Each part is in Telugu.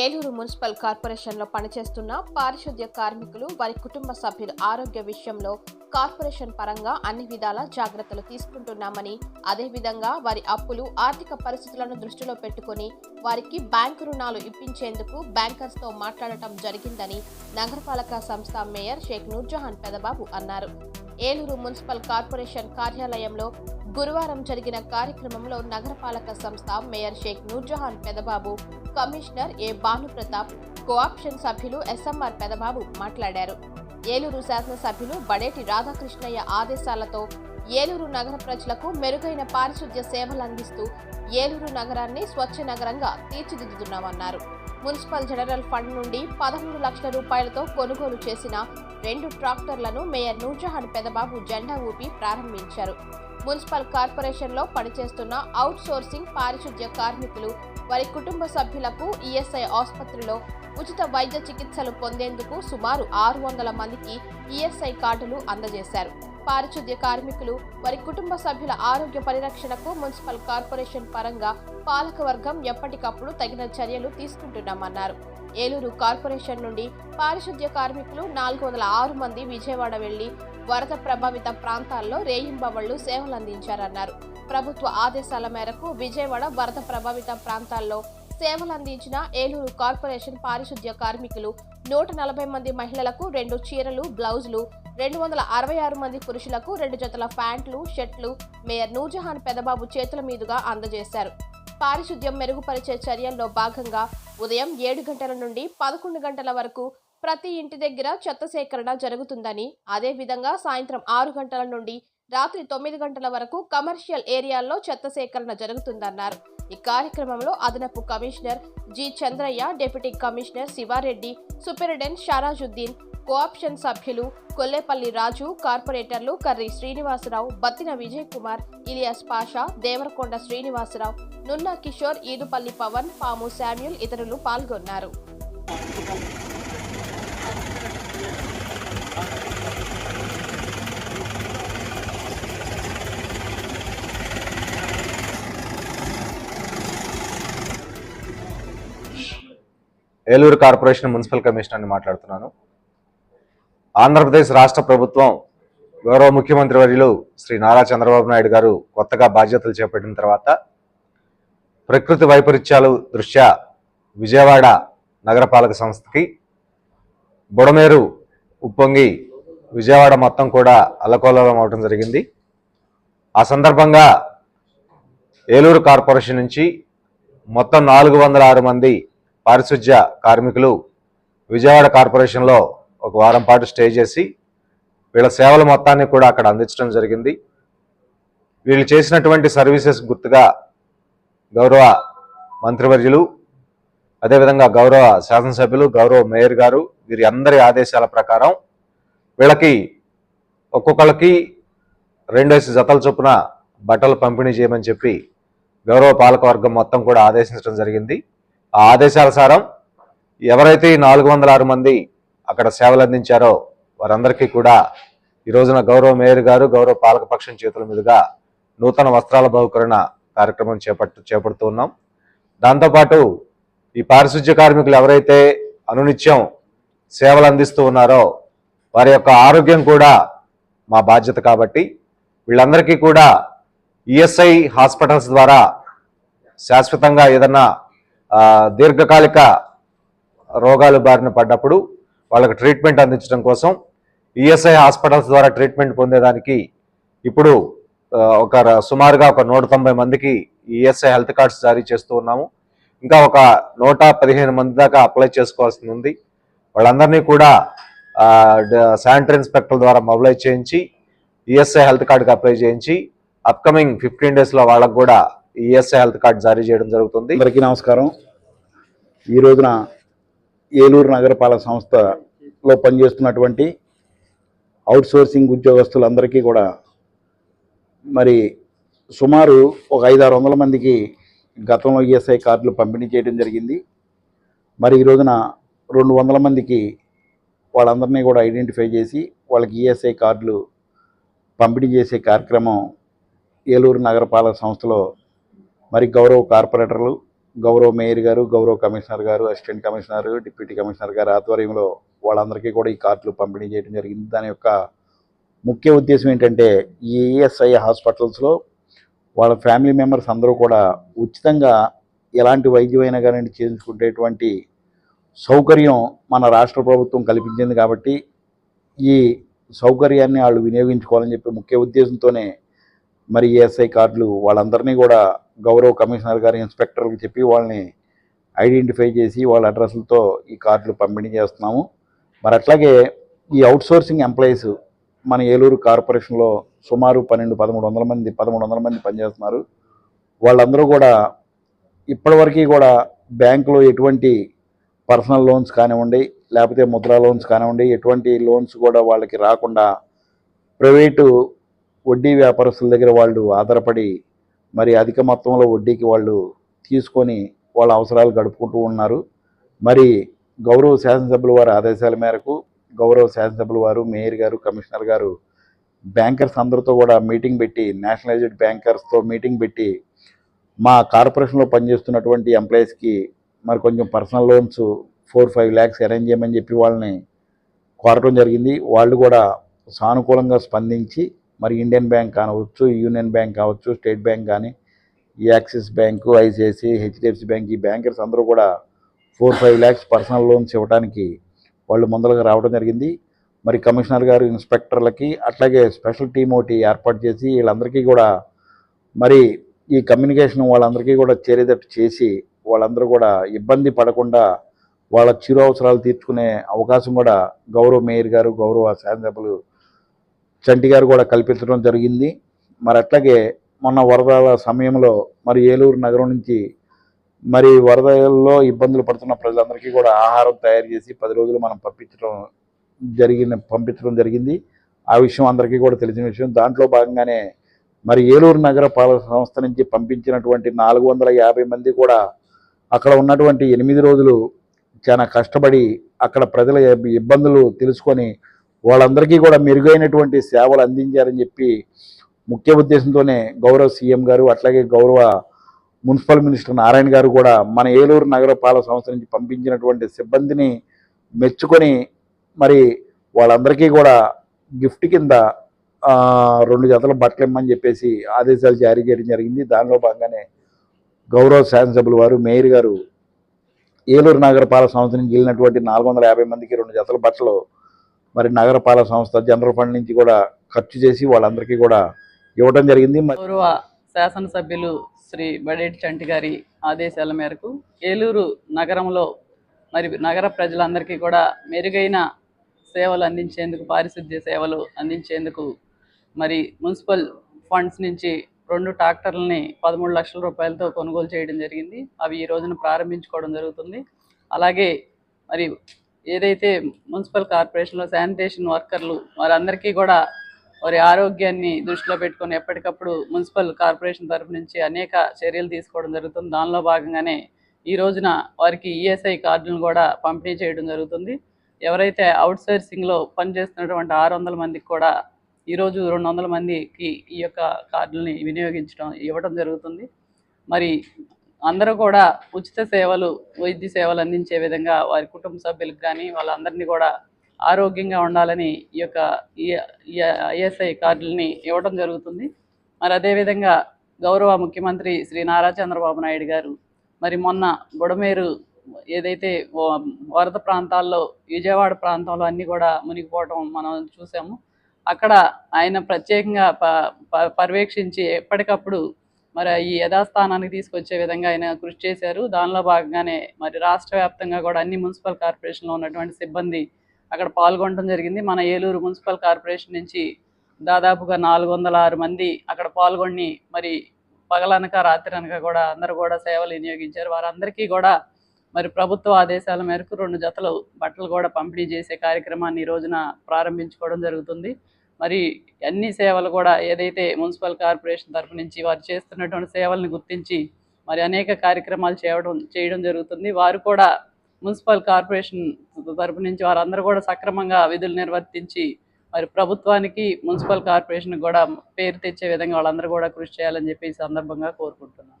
ఏలూరు మున్సిపల్ కార్పొరేషన్లో పనిచేస్తున్న పారిశుద్ధ్య కార్మికులు వారి కుటుంబ సభ్యుల ఆరోగ్య విషయంలో కార్పొరేషన్ పరంగా అన్ని విధాల జాగ్రత్తలు తీసుకుంటున్నామని అదేవిధంగా వారి అప్పులు ఆర్థిక పరిస్థితులను దృష్టిలో పెట్టుకుని వారికి బ్యాంకు రుణాలు ఇప్పించేందుకు బ్యాంకర్స్తో మాట్లాడటం జరిగిందని నగరపాలక సంస్థ మేయర్ షేక్ నూర్జహాన్ పెదబాబు అన్నారు. ఏలూరు మున్సిపల్ కార్పొరేషన్ కార్యాలయంలో గురువారం జరిగిన కార్యక్రమంలో నగరపాలక సంస్థ mayor Sheikh Noorjahan Pedababu commissioner A Bhanuprathap cooption సభ్యులు ఎస్ఎంఆర్ పెదబాబు మాట్లాడారు. ఏలూరు శాసనసభ్యులు బడేటి రాధాకృష్ణయ్య ఆదేశాలతో ఏలూరు నగర ప్రజలకు మెరుగైన పారిశుద్ధ్య సేవలు అందిస్తూ ఏలూరు నగరాన్ని స్వచ్ఛ నగరంగా తీర్చిదిద్దుతున్నామన్నారు. మున్సిపల్ జనరల్ ఫండ్ నుండి పదమూడు లక్షల రూపాయలతో కొనుగోలు చేసిన రెండు ట్రాక్టర్లను మేయర్ నూర్జహాన్ పెదబాబు జెండా ఊపి ప్రారంభించారు. మున్సిపల్ కార్పొరేషన్లో పనిచేస్తున్న అవుట్ సోర్సింగ్ పారిశుద్ధ్య కార్మికులు వారి కుటుంబ సభ్యులకు ఈఎస్ఐ ఆసుపత్రిలో ఉచిత వైద్య చికిత్సలు పొందేందుకు సుమారు ఆరు వందల మందికి ఈఎస్ఐ కార్డులు అందజేశారు. పారిశుద్ధ్య కార్మికులు వారి కుటుంబ సభ్యుల ఆరోగ్య పరిరక్షణకు మున్సిపల్ కార్పొరేషన్ పరంగా పాలకవర్గం ఎప్పటికప్పుడు తగిన చర్యలు తీసుకుంటున్నామన్నారు. ఏలూరు కార్పొరేషన్ నుండి పారిశుద్ధ్య కార్మికులు నాలుగు వందల ఆరు మంది విజయవాడ వెళ్ళి వరద ప్రభావిత ప్రాంతాల్లో రేయింబవళ్ళు సేవలు అందించారన్నారు ప్రభుత్వ ఆదేశాల మేరకు విజయవాడ వరద ప్రభావిత ప్రాంతాల్లో సేవలు అందించిన ఏలూరు కార్పొరేషన్ పారిశుద్ధ్య కార్మికులు నూట నలభై మంది మహిళలకు రెండు చీరలు బ్లౌజులు రెండు వందల అరవై ఆరు మంది పురుషులకు రెండు జతల ప్యాంట్లు షర్ట్లు మేయర్ నూర్జహాన్ పెదబాబు చేతుల మీదుగా అందజేశారు. పారిశుద్ధ్యం మెరుగుపరిచే చర్యల్లో భాగంగా ఉదయం ఏడు గంటల నుండి పదకొండు గంటల వరకు ప్రతి ఇంటి దగ్గర చెత్త సేకరణ జరుగుతుందని అదేవిధంగా సాయంత్రం ఆరు గంటల నుండి రాత్రి తొమ్మిది గంటల వరకు కమర్షియల్ ఏరియాల్లో చెత్త సేకరణ జరుగుతుందన్నారు. ఈ కార్యక్రమంలో అదనపు commissioner G Chandraiah deputy commissioner Sivareddy superintendent Sharajuddin cooption సభ్యులు కొల్లేపల్లి రాజు కార్పొరేటర్లు కర్రి శ్రీనివాసరావు బత్తిన విజయ్ కుమార్ ఇలియాస్ పాషా దేవరకొండ శ్రీనివాసరావు నున్నా కిషోర్ ఈదుపల్లి పవన్ పాము శామ్యుల్ ఇతరులు పాల్గొన్నారు. ఏలూరు కార్పొరేషన్ మున్సిపల్ కమిషనర్ని మాట్లాడుతున్నాను. ఆంధ్రప్రదేశ్ రాష్ట్ర ప్రభుత్వం గౌరవ ముఖ్యమంత్రి వర్యులు శ్రీ నారా చంద్రబాబు నాయుడు గారు కొత్తగా బాధ్యతలు చేపట్టిన తర్వాత ప్రకృతి వైపరీత్యాలు దృష్ట్యా విజయవాడ నగరపాలక సంస్థకి బుడమేరు ఉప్పొంగి విజయవాడ మొత్తం కూడా అల్లకోలం అవడం జరిగింది. ఆ సందర్భంగా ఏలూరు కార్పొరేషన్ నుంచి మొత్తం నాలుగు వందల ఆరు మంది పారిశుధ్య కార్మికులు విజయవాడ కార్పొరేషన్లో ఒక వారం పాటు స్టే చేసి వీళ్ళ సేవల మొత్తాన్ని కూడా అక్కడ అందించడం జరిగింది. వీళ్ళు చేసినటువంటి సర్వీసెస్ గుర్తుగా గౌరవ మంత్రివర్యులు అదేవిధంగా గౌరవ శాసనసభ్యులు గౌరవ మేయర్ గారు వీరి అందరి ఆదేశాల ప్రకారం వీళ్ళకి ఒక్కొక్కళ్ళకి రెండేసి జతల చొప్పున బట్టలు పంపిణీ చేయమని చెప్పి గౌరవ పాలకవర్గం మొత్తం కూడా ఆదేశించడం జరిగింది. ఆ ఆదేశాల సారం ఎవరైతే ఈ నాలుగు వందల ఆరు మంది అక్కడ సేవలు అందించారో వారందరికీ కూడా ఈ రోజున గౌరవ మేయర్ గారు గౌరవ పాలకపక్షం చేతుల మీదుగా నూతన వస్త్రాల బహుకరణ కార్యక్రమం చేపట్టు చేపడుతూ ఉన్నాం. దాంతోపాటు ఈ పారిశుధ్య కార్మికులు ఎవరైతే అనునిత్యం సేవలు అందిస్తూ ఉన్నారో వారి యొక్క ఆరోగ్యం కూడా మా బాధ్యత కాబట్టి వీళ్ళందరికీ కూడా ఈఎస్ఐ హాస్పిటల్స్ ద్వారా శాశ్వతంగా ఏదన్నా దీర్ఘకాలిక రోగాలు బారిన పడ్డప్పుడు వాళ్ళకి ట్రీట్మెంట్ అందించడం కోసం ఈఎస్ఐ హాస్పిటల్స్ ద్వారా ట్రీట్మెంట్ పొందేదానికి ఇప్పుడు ఒక సుమారుగా ఒక నూట తొంభై మందికి ఈఎస్ఐ హెల్త్ కార్డ్స్ జారీ చేస్తూ ఉన్నాము. ఇంకా ఒక నూట పదిహేను మంది దాకా అప్లై చేసుకోవాల్సి ఉంది. వాళ్ళందరినీ కూడా శానిటరీ ఇన్స్పెక్టర్ ద్వారా మొబిలైజ్ చేయించి ఈఎస్ఐ హెల్త్ కార్డుకి అప్లై చేయించి అప్కమింగ్ ఫిఫ్టీన్ డేస్లో వాళ్ళకు కూడా ఈఎస్ఐ హెల్త్ కార్డు జారీ చేయడం జరుగుతుంది. అందరికీ నమస్కారం. ఈ రోజున ఏలూరు నగరపాలక సంస్థలో పనిచేస్తున్నటువంటి అవుట్సోర్సింగ్ ఉద్యోగస్తులందరికీ కూడా మరి సుమారు ఒక ఐదారు వందల మందికి గతంలో ఈఎస్ఐ కార్డులు పంపిణీ చేయడం జరిగింది. మరి ఈ రోజున రెండు వందల మందికి వాళ్ళందరినీ కూడా ఐడెంటిఫై చేసి వాళ్ళకి ఈఎస్ఐ కార్డులు పంపిణీ చేసే కార్యక్రమం ఏలూరు నగరపాలక సంస్థలో మరి గౌరవ కార్పొరేటర్లు గౌరవ మేయర్ గారు గౌరవ కమిషనర్ గారు అసిస్టెంట్ కమిషనర్ డిప్యూటీ కమిషనర్ గారు ఆధ్వర్యంలో వాళ్ళందరికీ కూడా ఈ కార్డులు పంపిణీ చేయడం జరిగింది. దాని యొక్క ముఖ్య ఉద్దేశం ఏంటంటే ఈ ఈఎస్ఐ హాస్పిటల్స్లో వాళ్ళ ఫ్యామిలీ మెంబర్స్ అందరూ కూడా ఉచితంగా ఎలాంటి వైద్యమైనా కానీ చేయించుకునేటువంటి సౌకర్యం మన రాష్ట్ర ప్రభుత్వం కల్పించింది కాబట్టి ఈ సౌకర్యాన్ని వాళ్ళు వినియోగించుకోవాలని చెప్పి ముఖ్య ఉద్దేశంతోనే మరి ఈఎస్ఐ కార్డులు వాళ్ళందరినీ కూడా గౌరవ కమిషనర్ గారు ఇన్స్పెక్టర్లకు చెప్పి వాళ్ళని ఐడెంటిఫై చేసి వాళ్ళ అడ్రస్లతో ఈ కార్డులు పంపిణీ చేస్తున్నాము. మరి అట్లాగే ఈ అవుట్సోర్సింగ్ ఎంప్లాయీస్ మన ఏలూరు కార్పొరేషన్లో సుమారు పన్నెండు పదమూడు వందల మంది పదమూడు వందల మంది పనిచేస్తున్నారు. వాళ్ళందరూ కూడా ఇప్పటివరకు కూడా బ్యాంకులో ఎటువంటి పర్సనల్ లోన్స్ కానివ్వండి లేకపోతే ముద్రా లోన్స్ కానివ్వండి ఎటువంటి లోన్స్ కూడా వాళ్ళకి రాకుండా ప్రైవేటు వడ్డీ వ్యాపారస్తుల దగ్గర వాళ్ళు ఆధారపడి మరి అధిక మొత్తంలో వడ్డీకి వాళ్ళు తీసుకొని వాళ్ళ అవసరాలు గడుపుకుంటూ ఉన్నారు. మరి గౌరవ శాసనసభ్యుల వారి ఆదేశాల మేరకు గౌరవ శాసనసభ్యుల వారు మేయర్ గారు కమిషనర్ గారు బ్యాంకర్స్ అందరితో కూడా మీటింగ్ పెట్టి నేషనలైజ్డ్ బ్యాంకర్స్తో మీటింగ్ పెట్టి మా కార్పొరేషన్లో పనిచేస్తున్నటువంటి ఎంప్లాయీస్కి మరి కొంచెం personal loans four five lakhs arrange చేయమని చెప్పి వాళ్ళని కోరటం జరిగింది. వాళ్ళు కూడా సానుకూలంగా స్పందించి మరి ఇండియన్ బ్యాంక్ కావచ్చు యూనియన్ బ్యాంక్ కావచ్చు స్టేట్ బ్యాంక్ కానీ ఈ axis bank ICICI HDFC bank ఈ బ్యాంకర్స్ అందరూ కూడా four five lakhs personal loans ఇవ్వడానికి వాళ్ళు ముందరగా రావడం జరిగింది. మరి కమిషనర్ గారు ఇన్స్పెక్టర్లకి అట్లాగే స్పెషల్ టీం ఒకటి ఏర్పాటు చేసి వీళ్ళందరికీ కూడా మరి ఈ కమ్యూనికేషన్ వాళ్ళందరికీ కూడా చేరేటట్టు చేసి వాళ్ళందరూ కూడా ఇబ్బంది పడకుండా వాళ్ళ చిరు అవసరాలు తీర్చుకునే అవకాశం కూడా గౌరవ మేయర్ గారు గౌరవ శాసనసభలు చంటి గారు కూడా కల్పించడం జరిగింది. మరి అట్లాగే మొన్న వరదల సమయంలో మరి ఏలూరు నగరం నుంచి మరి వరదల్లో ఇబ్బందులు పడుతున్న ప్రజలందరికీ కూడా ఆహారం తయారు చేసి పది రోజులు మనం పంపించడం జరిగిన పంపించడం జరిగింది. ఆ విషయం అందరికీ కూడా తెలిసిన విషయం. దాంట్లో భాగంగానే మరి ఏలూరు నగర పాలక సంస్థ నుంచి పంపించినటువంటి నాలుగు వందల యాభై మంది కూడా అక్కడ ఉన్నటువంటి ఎనిమిది రోజులు చాలా కష్టపడి అక్కడ ప్రజల ఇబ్బందులు తెలుసుకొని వాళ్ళందరికీ కూడా మెరుగైనటువంటి సేవలు అందించారని చెప్పి ముఖ్య ఉద్దేశంతోనే గౌరవ సీఎం గారు అట్లాగే గౌరవ మున్సిపల్ మినిస్టర్ నారాయణ గారు కూడా మన ఏలూరు నగరపాలక సంస్థ నుంచి పంపించినటువంటి సిబ్బందిని మెచ్చుకొని మరి వాళ్ళందరికీ కూడా గిఫ్ట్ కింద రెండు జతల బట్టలు ఇమ్మని చెప్పేసి ఆదేశాలు జారీ చేయడం జరిగింది. దానిలో భాగంగానే గౌరవ శాసనసభ్యులు వారు మేయర్ గారు ఏలూరు నగరపాలక సంస్థ నుంచి వెళ్ళినటువంటి నాలుగు వందల యాభై మందికి రెండు జతల బట్టలు మరి నగరపాలక సంస్థ జనరల్ ఫండ్ నుంచి కూడా ఖర్చు చేసి వాళ్ళందరికీ కూడా ఇవ్వడం జరిగింది. మరి గౌరవ శాసనసభ్యులు శ్రీ బడేటి చంటి గారి ఆదేశాల మేరకు ఏలూరు నగరంలో మరి నగర ప్రజలందరికీ కూడా మెరుగైన సేవలు అందించేందుకు పారిశుద్ధ్య సేవలు అందించేందుకు మరి మున్సిపల్ ఫండ్స్ నుంచి రెండు ట్రాక్టర్లని పదమూడు లక్షల రూపాయలతో కొనుగోలు చేయడం జరిగింది. అవి ఈ రోజున ప్రారంభించుకోవడం జరుగుతుంది. అలాగే మరి ఏదైతే మున్సిపల్ కార్పొరేషన్లో శానిటేషన్ వర్కర్లు వారందరికీ కూడా వారి ఆరోగ్యాన్ని దృష్టిలో పెట్టుకొని ఎప్పటికప్పుడు మున్సిపల్ కార్పొరేషన్ తరఫు నుంచి అనేక చర్యలు తీసుకోవడం జరుగుతుంది. దానిలో భాగంగానే ఈ రోజున వారికి ఈఎస్ఐ కార్డులను కూడా పంపిణీ చేయడం జరుగుతుంది. ఎవరైతే అవుట్ సోర్సింగ్లో పనిచేస్తున్నటువంటి ఆరు వందల మందికి కూడా ఈరోజు రెండు వందల మందికి ఈ యొక్క కార్డులని వినియోగించడం ఇవ్వడం జరుగుతుంది. మరి అందరూ కూడా ఉచిత సేవలు వైద్య సేవలు అందించే విధంగా వారి కుటుంబ సభ్యులకు కానీ వాళ్ళందరినీ కూడా ఆరోగ్యంగా ఉండాలని ఈ యొక్క ఐఎస్ఐ కార్డులని ఇవ్వడం జరుగుతుంది. మరి అదేవిధంగా గౌరవ ముఖ్యమంత్రి శ్రీ నారా చంద్రబాబు నాయుడు గారు మరి మొన్న బుడమేరు ఏదైతే వ- వరద ప్రాంతాల్లో విజయవాడ ప్రాంతంలో అన్నీ కూడా మునిగిపోవడం మనం చూసాము. అక్కడ ఆయన ప్రత్యేకంగా ప ప- పర్యవేక్షించి ఎప్పటికప్పుడు మరి ఈ యథాస్థానానికి తీసుకొచ్చే విధంగా ఆయన కృషి చేశారు. దానిలో భాగంగానే మరి రాష్ట్ర వ్యాప్తంగా కూడా అన్ని మున్సిపల్ కార్పొరేషన్లో ఉన్నటువంటి సిబ్బంది అక్కడ పాల్గొనడం జరిగింది. మన ఏలూరు మున్సిపల్ కార్పొరేషన్ నుంచి దాదాపుగా నాలుగు వందల ఆరు మంది అక్కడ పాల్గొని మరి పగలనక రాత్రి అనక కూడా అందరూ కూడా సేవలు వినియోగించారు. వారందరికీ కూడా మరి ప్రభుత్వ ఆదేశాల మేరకు రెండు జతలు బట్టలు కూడా పంపిణీ చేసే కార్యక్రమాన్ని ఈ రోజున ప్రారంభించుకోవడం జరుగుతుంది. మరి అన్ని సేవలు కూడా ఏదైతే మున్సిపల్ కార్పొరేషన్ తరఫు నుంచి వారు చేస్తున్నటువంటి సేవల్ని గుర్తించి మరి అనేక కార్యక్రమాలు చేయడం చేయడం జరుగుతుంది. వారు కూడా మున్సిపల్ కార్పొరేషన్ తరపు నుంచి వారందరూ కూడా సక్రమంగా విధులు నిర్వర్తించి మరి ప్రభుత్వానికి మున్సిపల్ కార్పొరేషన్ కూడా పేరు తెచ్చే విధంగా వాళ్ళందరూ కూడా కృషి చేయాలని చెప్పి ఈ సందర్భంగా కోరుకుంటున్నాను.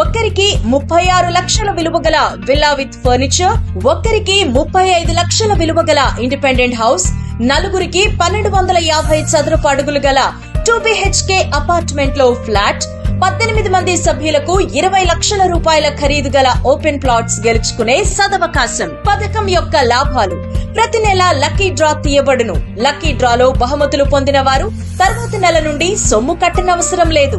ఒక్కరికి ముప్పై ఆరు లక్షల విలువ గల విల్లా విత్ ఫర్నిచర్ ఒక్కరికి ముప్పై ఐదు లక్షల విలువ గల ఇండిపెండెంట్ హౌస్ నలుగురికి పన్నెండు వందల యాభై చదరపు అడుగులు గల టూ బిహెచ్కే అపార్ట్మెంట్లో ఫ్లాట్ పద్దెనిమిది మంది సభ్యులకు ఇరవై లక్షల రూపాయల ఖరీదు గల ఓపెన్ ప్లాట్స్ గెలుచుకునే సదవకాశం. పథకం యొక్క లాభాలు. ప్రతి నెల లక్కీ డ్రా తీయబడును. లక్కీ డ్రాలో బహుమతులు పొందిన వారు తర్వాతి నెల నుండి సొమ్ము కట్టనవసరం లేదు.